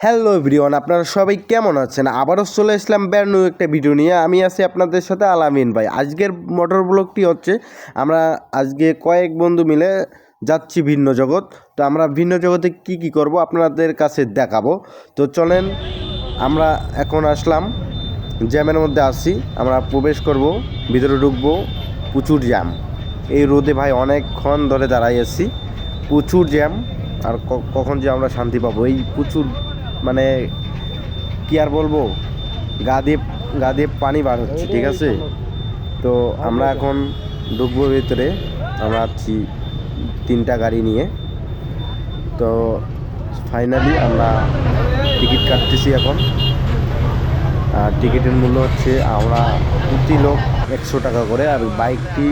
Hello everyone, আপনারা সবাই কেমন আছেন? আবারও চলে আসলাম ব্যান্ড নিউ একটা ভিডিও নিয়ে। আমি আছি আপনাদের সাথে আলামিন ভাই। আজকের মোটর ব্লগটি হচ্ছে, আমরা আজকে কয়েক বন্ধু মিলে যাচ্ছি ভিন্ন জগৎ। তো আমরা ভিন্ন জগতে কি কি করব আপনাদের কাছে দেখাবো। তো চলেন, আমরা এখন আসলাম জ্যামের মধ্যে আসি আমরা প্রবেশ করব, ভিতরে ঢুকবো, প্রচুর জ্যাম এই রোদে ভাই অনেকক্ষণ ধরে দাঁড়াই আছি। প্রচুর জ্যাম আর কখন যে আমরা শান্তি পাবো? এই প্রচুর মানে কি আর বলব? গা দিয়ে গা দিয়ে পানি বার হচ্ছে, ঠিক আছে? তো আমরা এখন ঢুকবো ভিতরে, আমরা আছি তিনটা গাড়ি নিয়ে। তো ফাইনালি আমরা টিকিট কাটতেছি এখন। আর টিকিটের মূল্য হচ্ছে আমরা প্রতি লোক একশো টাকা করে, আর বাইকটি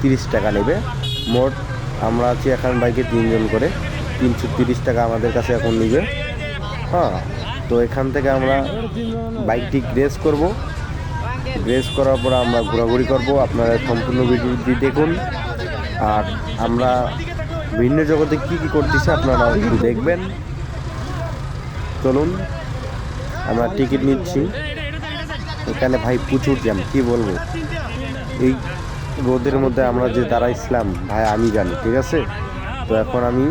তিরিশ টাকা নেবে। মোট আমরা আছি এখন বাইকে তিনজন করে। তিনশো তিরিশ টাকা আমাদের কাছে এখন নিবে। হ্যাঁ তো এখান থেকে আমরা বাইকটি গ্রেস করব। গ্রেস করার পর আমরা ঘোরাঘুরি করব। আপনারা সম্পূর্ণ ভিডিওটি দেখুন। আর আমরা ভিন্ন জগতে কি কি করতেছি আপনারা একটু দেখবেন। চলুন, আমরা টিকিট নিচ্ছি। এখানে ভাই প্রচুর জ্যাম, কি বলব? এই রোদের মধ্যে আমরা যে দাঁড়াইছিলাম, ভাই আমি জানি, ঠিক আছে? তো এখন আমি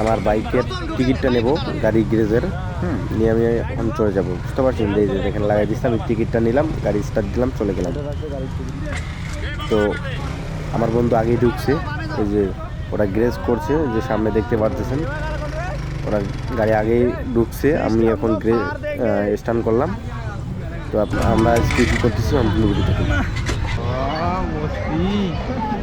আমার বাইকের টিকিটটা নেব গাড়ি গ্যারেজের নিয়ে আমি এখন চলে যাব। বুঝতে পারছেন? এই যে এখানে লাগাই দিচ্ছি আমি টিকিটটা নিলাম গাড়ি স্টার্ট দিলাম চলে গেলাম। তো আমার বন্ধু আগেই ঢুকছে এই যে ওরা গ্রেজ করছে যে সামনে দেখতে পারতেছেন ওরা গাড়ি আগেই ঢুকছে আমি এখন গ্রে স্টান করলাম। তো আমরা স্পিড করতেছি ভিডিও দেখুন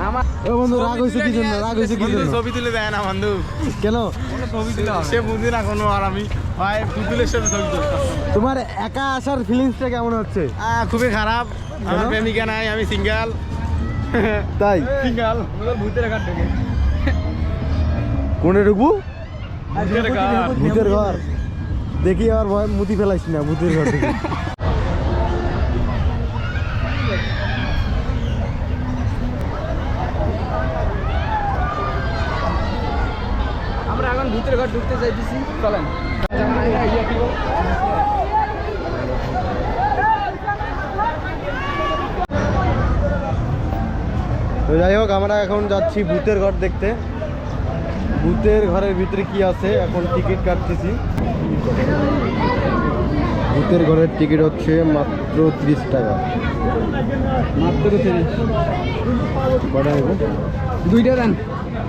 আমার বন্ধু রাগ হইছে কি জন্য? রাগ কি জন্য? ছবি তুলে দেয় না বন্ধু। কেন? ছবি তুলে সে বুঝি না কোনো আর আমি। ভাই পুতুলের সাথে ছবি তুলতাম। তোমার একা আসার ফিলিংসটা কেমন হচ্ছে? আহ, খুবই খারাপ। আমার কেন? প্রেমিকা নাই আমি সিঙ্গেল তাই? সিঙ্গেল ভূতের ঘাট ঢুকে কোনে ঢুকবো? ভূতের ঘর। দেখি আর ভয় মুতি ফেলাইছি না ভূতের ঘর থেকে। ভূতের ঘর ঢুকতে চাইতেছি চলেন। তো যাই হোক আমরা এখন যাচ্ছি ভূতের ঘর দেখতে। ভূতের ঘরের ভিতরে কি আছে? এখন টিকিট কাটতেছি। ভূতের ঘরের টিকিট হচ্ছে মাত্র তিরিশ টাকা। মাত্র তিরিশ। কটা দুইটা দেন।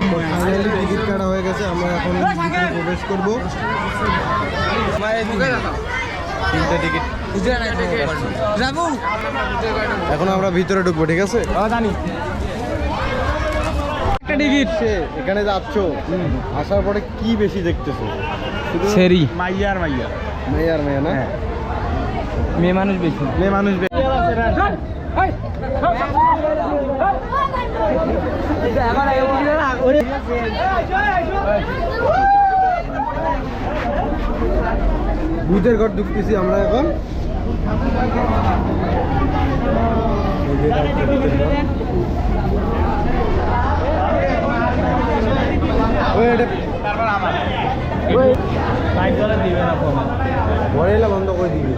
ফাইনালি টিকিট কাটা হয়ে গেছে আমরা এখন প্রবেশ করব। তিনটে টিকিট এখন আমরা ভিতরে ঢুকবো ঠিক আছে? জানি। একটা টিকিট সে এখানে যাচ্ছ? আসার পরে কি বেশি দেখতেছো? মাইয়া মাইয়া। মেয়ে না? মানুষ বেশি। মেয়ে মানুষ ভূতের ঘর ঢুকতেছি আমরা এখন। বন্ধ করে দিবি।